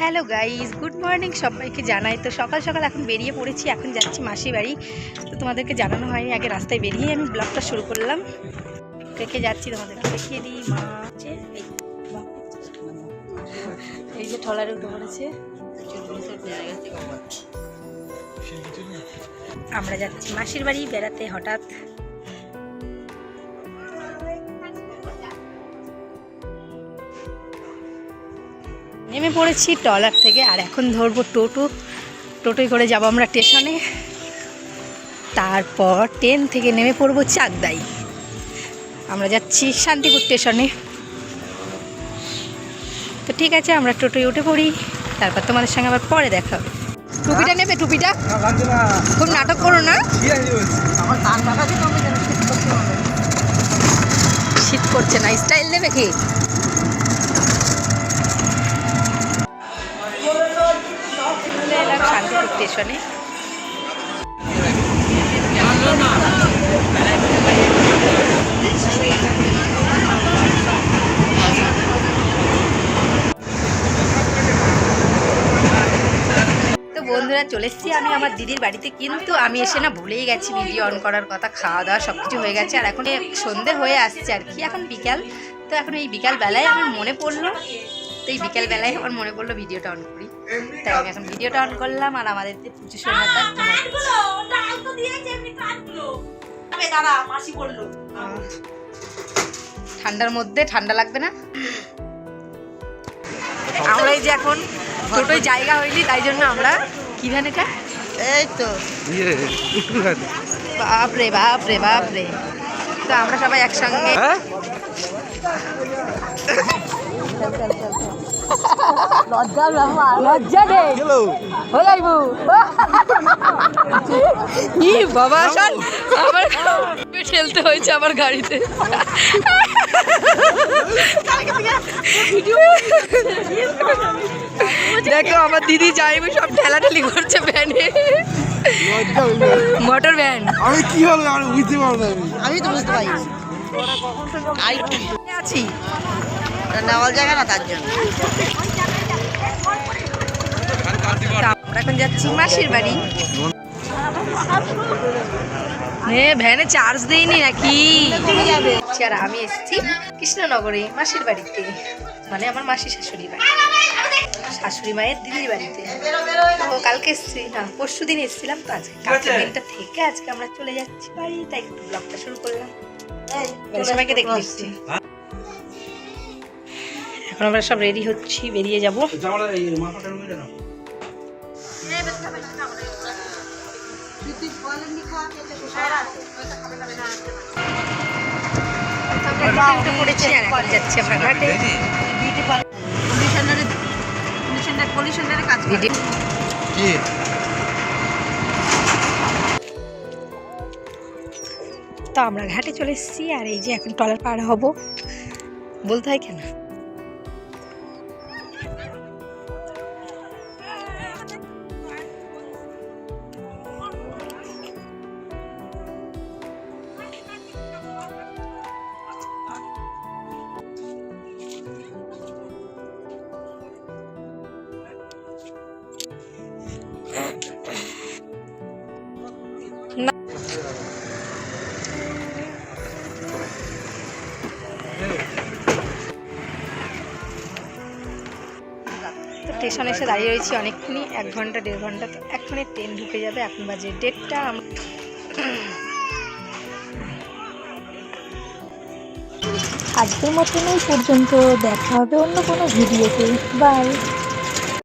Hello guys good morning সবাইকে জানাই। তো সকাল সকাল এখন বেরিয়ে পড়েছি, এখন যাচ্ছি মাসি বাড়ি। তো তোমাদেরকে জানানো হয়নি, আগে রাস্তায় বেরিয়ে আমি ব্লগটা শুরু করলাম। রেখে যাচ্ছি, তোমাদেরকে দেখিয়ে দিই, মা এই যে ট্রলারে উঠে পড়েছে। আমরা যাচ্ছি মাসির বাড়ি বেড়াতে হঠাৎ। নেমে পড়েছি ট্রলার থেকে, আর এখন ধরবো টোটো। টোটোয় করে যাব আমরা স্টেশনে। তারপর ট্রেন থেকে নেমে পড়ব চাকদাই। আমরা যাচ্ছি শান্তিপুর স্টেশনে। তো ঠিক আছে, আমরা টোটোয় উঠে পড়ি। তারপর তোমাদের সঙ্গে আবার পরে দেখা টুপিটা নেবে, টুপিটা? খুব নাটক করো না। শীত করছে না স্টাইল নেবে কি? স্টেশনে। বন্ধুরা, চলে এসেছি আমি আমার দিদির বাড়িতে, কিন্তু আমি এসে না ভুলেই গেছি। ভিডিও অন করার কথা খাওয়া দাওয়া সব কিছু হয়ে গেছে। আর এখন সন্ধে হয়ে আসছে আর কি, এখন বিকাল। তো এখন এই বিকাল বেলায় আমার মনে পড়ল এই বিকাল বেলায় আমার মনে পড়ল ভিডিওটা অন করি। তাই আমি এখন ভিডিওটা অন করলাম আর আমাদের পুজো ঠান্ডার মধ্যে ঠান্ডা লাগবে না? আমরা এই যে এখন টোটোয় জায়গা হয়নি তাই জন্য আমরা কি ভ্যান এটা? এই তো। ইয়ে বাপরে বাপরে বাপরে। তো আমরা সবাই একসঙ্গে লজ্জা নেই হ্যালো হয়ে যাইবো ই বাবা শাল আমার ঠেলতে হয়েছে আমার গাড়িতে দেখো আমার দিদি যাইবে সব ঠেলাঠেলি করছে ভ্যানে মোটর ভ্যান আমি কি হলো আমি বুঝতে পারব আমি আমি তো বুঝতে পারি আছি। নেওয়ার জায়গা না তার জন্য? আমরা এখন যাচ্ছি মাসির বাড়ি। এ ভ্যানে চার্জ দেয়নি নাকি? আর আমি এসেছি কৃষ্ণনগরে মাসির বাড়িতে। মানে আমার মাসি শাশুড়ি বাড়ি। শাশুড়ি মায়ের দিদির বাড়িতে। ও কালকে এসেছি না পরশু দিন এসেছিলাম তো আজকে। কালকে দিনটা থেকে আজকে আমরা চলে যাচ্ছি বাড়ি তাই একটু ব্লগটা শুরু করলাম। সবাইকে দেখে এসেছি। এখন আমরা সব রেডি হচ্ছি বেরিয়ে যাব। কি? তো আমরা ঘাটে চলে এসেছি আর এই যে এখন টলার পার হব। বলতে হয় কেন? তো স্টেশনে এসে দাঁড়িয়ে রয়েছি অনেকক্ষণই, এক ঘণ্টা, দেড় ঘণ্টা, তো এক্ষুনি ট্রেন ঢুকে যাবে, এখন বাজে ডেটটা আজকের মতন এই পর্যন্ত, দেখা হবে অন্য কোনো ভিডিওতে। বাই